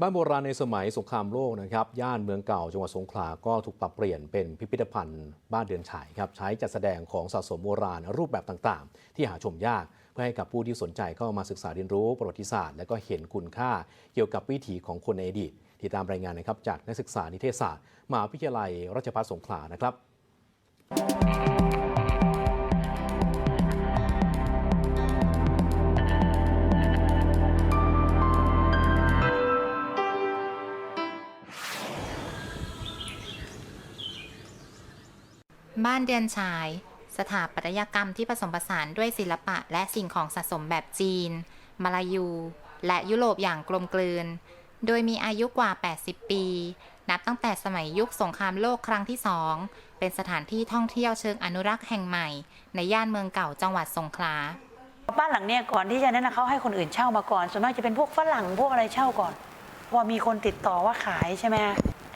บ้านโบราณในสมัยสงครามโลกนะครับ ย่านเมืองเก่าจังหวัดสงขลาก็ถูกปรับเปลี่ยนเป็นพิพิธภัณฑ์บ้านเดือนฉายครับ ใช้จัดแสดงของสะสมโบราณรูปแบบต่างๆ ที่หาชมยาก เพื่อให้กับผู้ที่สนใจเข้ามาศึกษาเรียนรู้ประวัติศาสตร์ และก็เห็นคุณค่าเกี่ยวกับวิถีของคนในอดีตที่ตามรายงานนะครับจากนักศึกษานิเทศศาสตร์มหาวิทยาลัยราชภัฏสงขลานะครับ บ้านเดือนฉาย สถาปัตยกรรมที่ผสมผสานด้วยศิลปะและสิ่งของสะสมแบบจีน มาลายู และยุโรปอย่างกลมกลืน โดยมีอายุกว่า 80 ปี นับตั้งแต่สมัยยุคสงครามโลกครั้งที่สอง เป็นสถานที่ท่องเที่ยวเชิงอนุรักษ์แห่งใหม่ ในย่านเมืองเก่าจังหวัดสงขลาบ้านหลังเนี้ยก่อนที่จะนั้นนะเขาให้คนอื่นเช่ามาก่อน ส่วนมากจะเป็นพวกฝรั่งพวกอะไรเช่าก่อน พอมีคนติดต่อว่าขายใช่ไหม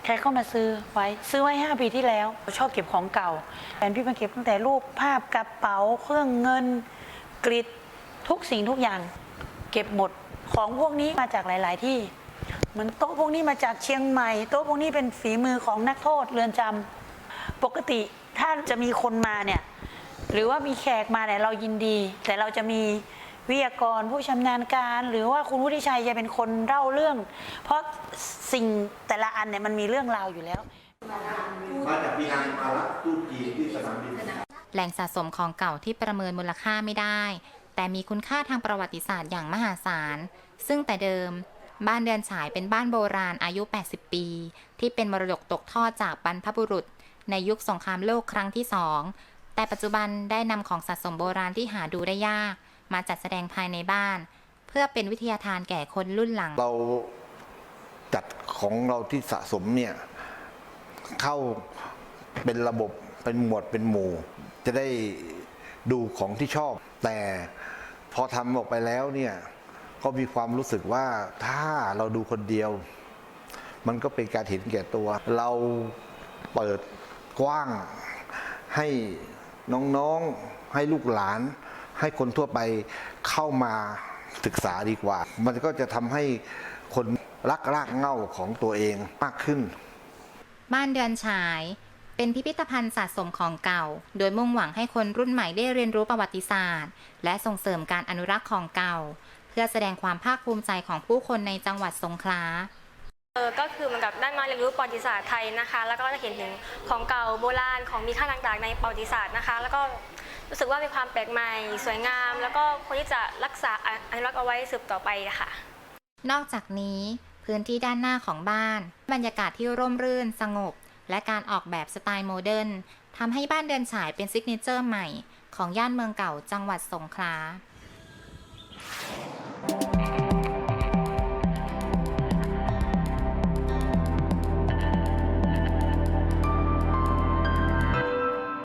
ใครเข้ามาซื้อไว้ซื้อไว้ 5 ปีที่แล้วชอบเก็บของเก่าแฟนพี่มาเก็บตั้งแต่รูปภาพกระเป๋า เครื่องเงินกริดทุกสิ่งทุกอย่าง เก็บหมดของพวกนี้มาจากหลาย ๆ ที่เหมือนโต๊ะพวกนี้มาจากเชียงใหม่ โต๊ะพวกนี้เป็นฝีมือของนักโทษเรือนจำปกติถ้าจะมีคนมาเนี่ยหรือว่ามีแขกมาเนี่ยเรายินดี แต่เราจะมี วิทยากรผู้ชำนาญการ หรือว่าคุณวุฒิชัยจะเป็นคนเล่าเรื่อง เพราะสิ่งแต่ละอันเนี่ยมันมีเรื่องราวอยู่แล้ว มาจากปีนังมารับตู้จีนที่สนามบิน แหล่งสะสมของเก่าที่ประเมินมูลค่าไม่ได้ แต่มีคุณค่าทางประวัติศาสตร์อย่างมหาศาล ซึ่งแต่เดิม บ้านเดือนฉายเป็นบ้านโบราณอายุ 80 ปี ที่เป็นมรดกตกทอดจากบรรพบุรุษ ในยุคสงครามโลกครั้งที่สอง แต่ปัจจุบันได้นำของสะสมโบราณที่หาดูได้ยาก มาจัดแสดงภายในบ้าน เพื่อเป็นวิทยาทานแก่คนรุ่นหลัง เราจัดของเราที่สะสมเนี่ยเข้าเป็นระบบเป็นหมวดเป็นหมู่ จะได้ดูของที่ชอบ แต่พอทำออกไปแล้วเนี่ยก็มีความรู้สึกว่าถ้าเราดูคนเดียว มันก็เป็นการเห็นแก่ตัว เราเปิดกว้างให้น้องๆให้ลูกหลาน ให้คนทั่วไปเข้ามาศึกษาดีกว่า มันก็จะทำให้คนรักรากเหง้าของตัวเองมากขึ้น บ้านเดือนฉาย เป็นพิพิธภัณฑ์สะสมของเก่า โดยมุ่งหวังให้คนรุ่นใหม่ได้เรียนรู้ประวัติศาสตร์ และส่งเสริมการอนุรักษ์ของเก่า เพื่อแสดงความภาคภูมิใจของผู้คนในจังหวัดสงขลาเออก็คือเหมือนกับได้มาเรียนรู้ประวัติศาสตร์ไทยนะคะ แล้วก็จะเห็นถึงของเก่าโบราณของมีค่าต่างๆ ในประวัติศาสตร์นะคะ แล้วก็ รู้สึกว่ามีความแปลกใหม่ สวยงาม แล้วก็ควรที่จะรักษาอนุรักษ์เอาไว้สืบต่อไปค่ะ นอกจากนี้พื้นที่ด้านหน้าของบ้าน บรรยากาศที่ร่มรื่นสงบ และการออกแบบสไตล์โมเดิร์นทำให้บ้านเดินฉายเป็นซิกเนเจอร์ใหม่ ของย่านเมืองเก่าจังหวัดสงขลา